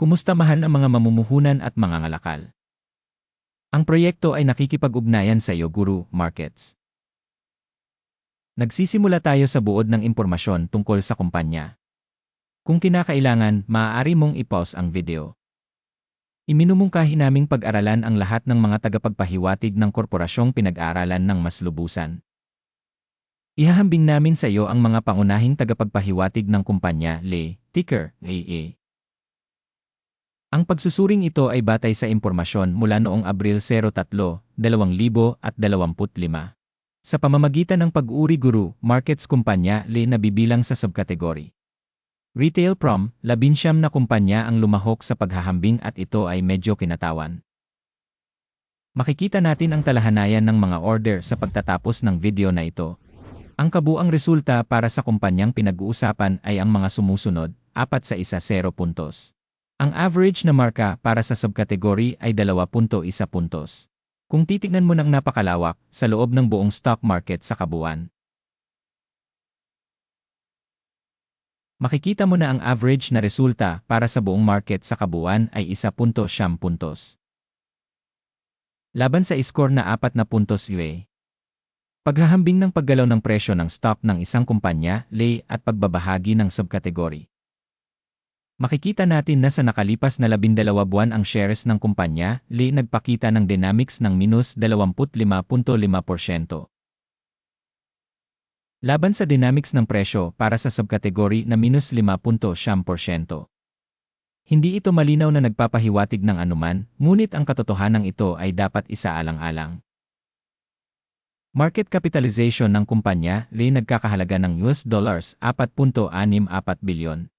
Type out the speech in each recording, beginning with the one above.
Kumusta mahal ang mga mamumuhunan at mga ngalakal? Ang proyekto ay nakikipag-ugnayan sa iyo Guru Markets. Nagsisimula tayo sa buod ng impormasyon tungkol sa kumpanya. Kung kinakailangan, maaari mong i-pause ang video. Iminumungkahi naming pag-aralan ang lahat ng mga tagapagpahiwatig ng korporasyong pinag-aaralan ng mas lubusan. Ihahambing namin sa iyo ang mga pangunahing tagapagpahiwatig ng kumpanya, LE, ticker, AA. Ang pagsusuring ito ay batay sa impormasyon mula noong Abril 03, 2025. Sa pamamagitan ng pag-uri guru, markets kumpanya, LE na bibilang sa subkategory. Retail prom, labinsyam na kumpanya ang lumahok sa paghahambing at ito ay medyo kinatawan. Makikita natin ang talahanayan ng mga order sa pagtatapos ng video na ito. Ang kabuang resulta para sa kumpanyang pinag-uusapan ay ang mga sumusunod, 4 sa isa 0 puntos. Ang average na marka para sa subkategory ay 2.1 puntos. Kung titignan mo ng napakalawak sa loob ng buong stock market sa kabuuan. Makikita mo na ang average na resulta para sa buong market sa kabuuan ay 1.7 puntos. Laban sa score na 4 na puntos UA. Paghahambing ng paggalaw ng presyo ng stock ng isang kumpanya, lay at pagbabahagi ng subkategory. Makikita natin na sa nakalipas na 12 buwan ang shares ng kumpanya, li nagpakita ng dynamics ng minus 25.5%. Laban sa dynamics ng presyo para sa subkategory na minus 5.7%. Hindi ito malinaw na nagpapahiwatig ng anuman, ngunit ang katotohanan ito ay dapat isaalang-alang. Market capitalization ng kumpanya, li nagkakahalaga ng US dollars 4.64 bilyon.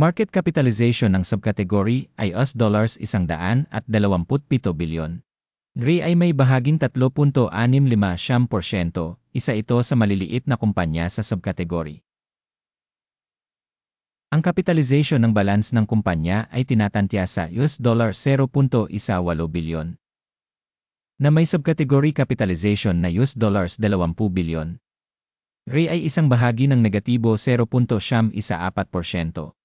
Market capitalization ng subkategory ay US dollars 127 bilyon. RE ay may bahaging 3.65%, isa ito sa maliliit na kumpanya sa subkategory. Ang capitalization ng balance ng kumpanya ay tinatantya sa US dollar 0.18 bilyon na may subkategory capitalization na US dollars 20 bilyon. RE ay isang bahagi ng negatibo 0.14%.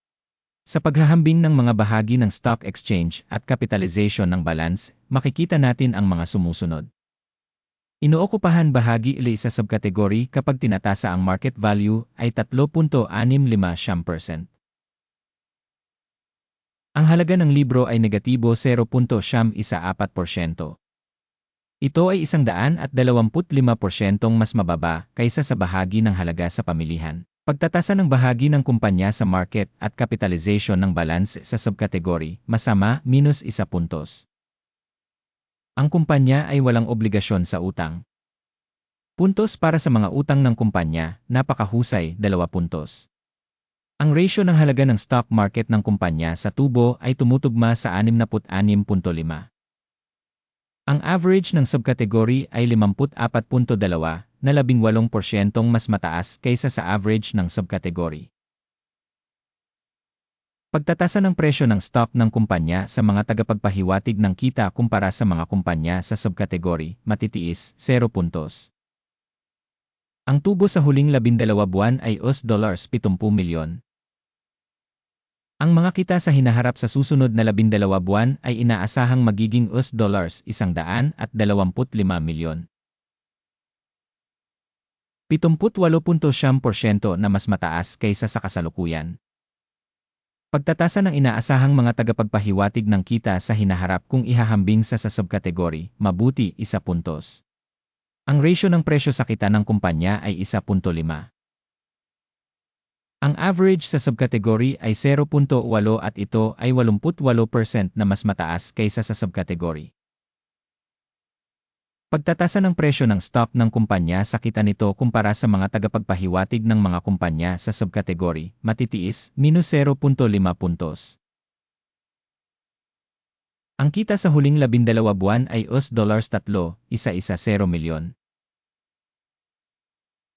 Sa paghahambing ng mga bahagi ng stock exchange at capitalization ng balance, makikita natin ang mga sumusunod. Inookupahan bahagi ili sa subkategory kapag tinatasa ang market value ay 3.65%. Ang halaga ng libro ay negatibo 0.14%. Ito ay 125% mas mababa kaysa sa bahagi ng halaga sa pamilihan. Pagtatasa ng bahagi ng kumpanya sa market at capitalization ng balance sa subkategory, masama, minus isa puntos. Ang kumpanya ay walang obligasyon sa utang. Puntos para sa mga utang ng kumpanya, napakahusay, dalawa puntos. Ang ratio ng halaga ng stock market ng kumpanya sa tubo ay tumutugma sa 66.5. Ang average ng subkategory ay 54.2 na 18% mas mataas kaysa sa average ng subkategory. Pagtatasa ng presyo ng stock ng kumpanya sa mga tagapagpahiwatig ng kita kumpara sa mga kumpanya sa subkategory, matitiis, 0 puntos. Ang tubo sa huling 12 buwan ay US dollars 70 milyon. Ang mga kita sa hinaharap sa susunod na 12 buwan ay inaasahang magiging US dollars 125 milyon. 78.7% na mas mataas kaysa sa kasalukuyan. Pagtatasa ng inaasahang mga tagapagpahiwatig ng kita sa hinaharap kung ihahambing sa sa subkategory, mabuti, isa puntos. Ang ratio ng presyo sa kita ng kumpanya ay 1.5. Ang average sa subkategory ay 0.8 at ito ay 88% na mas mataas kaysa sa subkategory. Pagtatasa ng presyo ng stock ng kumpanya sa kita nito kumpara sa mga tagapagpahiwatig ng mga kumpanya sa subkategory, matitiis, minus 0.5 puntos. Ang kita sa huling labindalawa buwan ay US dollars 3, isa-isa 0 milyon.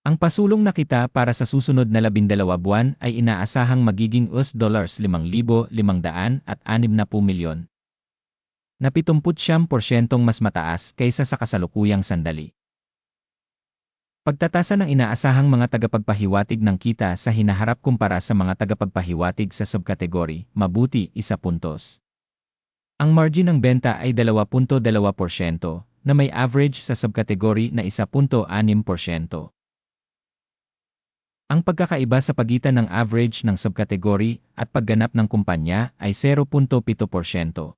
Ang pasulong na kita para sa susunod na labindalawa buwan ay inaasahang magiging US dollars 5,500 at 60 milyon na 70% mas mataas kaysa sa kasalukuyang sandali. Pagtatasa ng inaasahang mga tagapagpahiwatig ng kita sa hinaharap kumpara sa mga tagapagpahiwatig sa subkategory, mabuti, isa puntos. Ang margin ng benta ay 2.2% na may average sa subkategory na 1.6%. Ang pagkakaiba sa pagitan ng average ng subkategory at pagganap ng kumpanya ay 0.7%.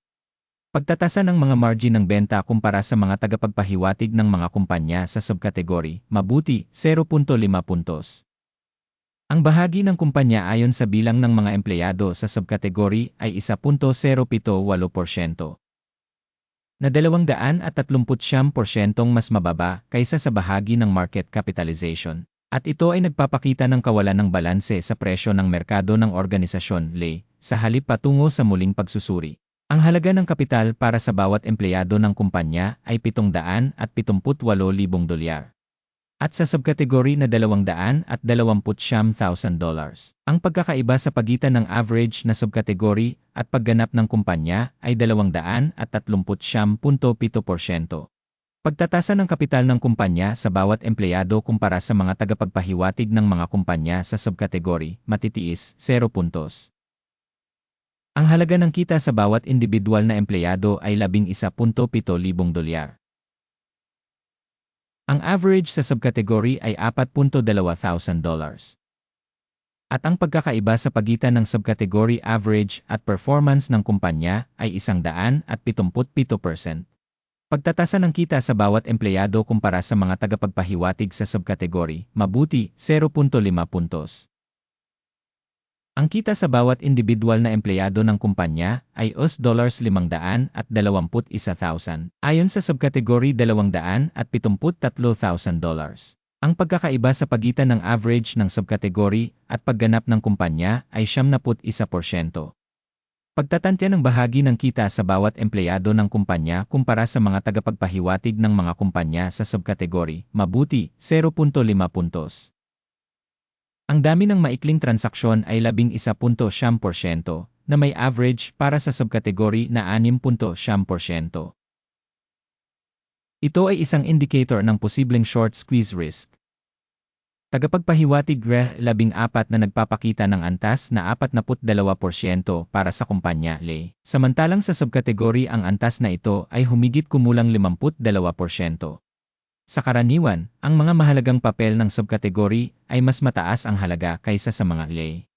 Pagtatasa ng mga margin ng benta kumpara sa mga tagapagpahiwatig ng mga kumpanya sa subkategory, mabuti, 0.5 puntos. Ang bahagi ng kumpanya ayon sa bilang ng mga empleyado sa subkategory ay 1.078%. Na 239% mas mababa kaysa sa bahagi ng market capitalization. At ito ay nagpapakita ng kawalan ng balanse sa presyo ng merkado ng organisasyon, LE, sa halip patungo sa muling pagsusuri. Ang halaga ng kapital para sa bawat empleyado ng kumpanya ay 778,000 dolyar. At sa subkategory na 229,000 dollars. Ang pagkakaiba sa pagitan ng average na subkategory at pagganap ng kumpanya ay 230.7%. Pagtatasa ng kapital ng kumpanya sa bawat empleyado kumpara sa mga tagapagpahiwatig ng mga kumpanya sa subkategory, matitiis, 0 puntos. Ang halaga ng kita sa bawat individual na empleyado ay 11.7 dolyar. Ang average sa subkategory ay 4.2 thousand dollars. At ang pagkakaiba sa pagitan ng subkategory average at performance ng kumpanya ay 177%. Pagtatasa ng kita sa bawat empleyado kumpara sa mga tagapagpahiwatig sa subkategory, mabuti, 0.5 puntos. Ang kita sa bawat individual na empleyado ng kumpanya ay US dollars 500 at 21,000 ayon sa subkategory 200 at 73,000 dollars. Ang pagkakaiba sa pagitan ng average ng subkategory at pagganap ng kumpanya ay 71%. Pagtatantya ng bahagi ng kita sa bawat empleyado ng kumpanya kumpara sa mga tagapagpahiwatig ng mga kumpanya sa subkategory, mabuti, 0.5 puntos. Ang dami ng maikling transaksyon ay 11.7% na may average para sa subkategory na 6.7%. Ito ay isang indicator ng posibleng short squeeze risk. Tagapagpahiwatig RE 14 na nagpapakita ng antas na 42% para sa kumpanya LE. Samantalang sa subkategory ang antas na ito ay humigit kumulang 52%. Sa karaniwan, ang mga mahalagang papel ng subkategory ay mas mataas ang halaga kaysa sa mga lay.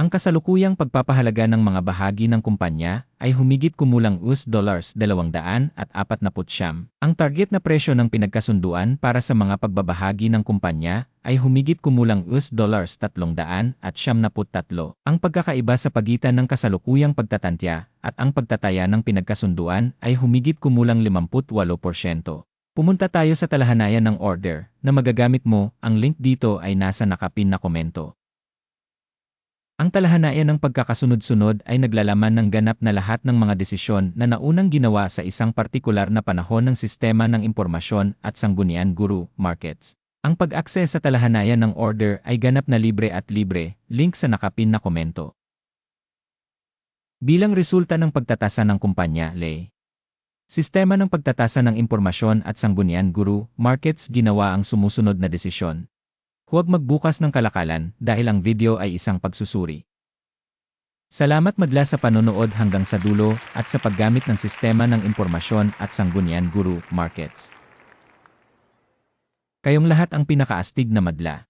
Ang kasalukuyang pagpapahalaga ng mga bahagi ng kumpanya ay humigit kumulang US dollars 200 at 40 Ang target na presyo ng pinagkasunduan para sa mga pagbabahagi ng kumpanya ay humigit kumulang US dollars 300 at 73. Ang pagkakaiba sa pagitan ng kasalukuyang pagtatantya at ang pagtataya ng pinagkasunduan ay humigit kumulang 58%. Pumunta tayo sa talahanayan ng order na magagamit mo, ang link dito ay nasa nakapin na komento. Ang talahanayan ng pagkakasunod-sunod ay naglalaman ng ganap na lahat ng mga desisyon na naunang ginawa sa isang partikular na panahon ng sistema ng impormasyon at sanggunian guru markets. Ang pag-access sa talahanayan ng order ay ganap na libre at libre, link sa nakapin na komento. Bilang resulta ng pagtatasa ng kumpanya, Lay. Sistema ng pagtatasa ng impormasyon at sanggunian guru markets ginawa ang sumusunod na desisyon. Huwag magbukas ng kalakalan dahil ang video ay isang pagsusuri. Salamat madla sa panonood hanggang sa dulo at sa paggamit ng sistema ng impormasyon at sanggunian guru markets. Kayong lahat ang pinakaastig na madla.